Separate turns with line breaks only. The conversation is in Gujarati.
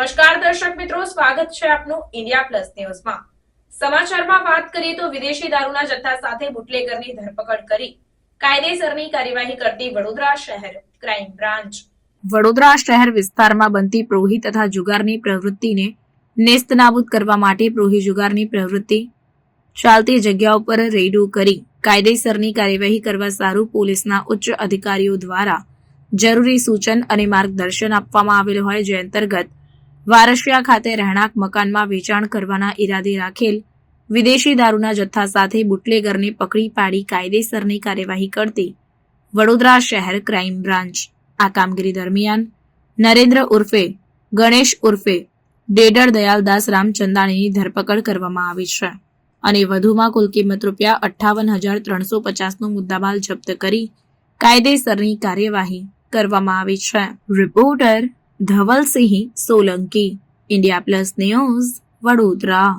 દર્શક મિત્રો, સ્વાગત છે આપનું ઇન્ડિયા પ્લસ ન્યૂઝમાં સમાચારમાં વાત કરીએ તો વિદેશી દારૂના જથ્થા સાથે બુટલેગરની ધરપકડ કરી. કાયદેસરની કાર્યવાહી કરતી વડોદરા શહેર ક્રાઇમ બ્રાન્ચ.
વડોદરા શહેર વિસ્તારમાં બનતી પ્રોહી તથા જુગારની પ્રવૃત્તિને નેસ્તનાબૂદ કરવા માટે પ્રોહી જુગારની પ્રવૃત્તિ ચાલતી જગ્યા ઉપર રેડો કરી. કાયદેસરની કાર્યવાહી કરવા સારું પોલીસના ઉચ્ચ અધિકારીઓ દ્વારા જરૂરી સૂચન અને માર્ગદર્શન આપવામાં આવેલ હોય જે અંતર્ગત વારસિયા ખાતે રહેણાંક મકાનમાં વેચાણ કરવાના ઈરાદે રાખેલ વિદેશી દારૂના જથ્થા સાથે બુટલેગરને પકડી પાડી કાયદેસરની કાર્યવાહી કરતી વડોદરા શહેર ક્રાઇમ બ્રાન્ચ. આ કામગીરી દરમિયાન નરેન્દ્ર ઉર્ફે ગણેશ ઉર્ફે ડેડર દયાલદાસ રામચંદાણીની ધરપકડ કરવામાં આવી છે અને વધુમાં કુલ કિંમત રૂપિયા અઠ્ઠાવન હજાર ત્રણસો પચાસનો મુદ્દામાલ જપ્ત કરી કાયદેસરની કાર્યવાહી કરવામાં આવી છે. Reporter Dhavalsinh Solanki India plus news Vadodara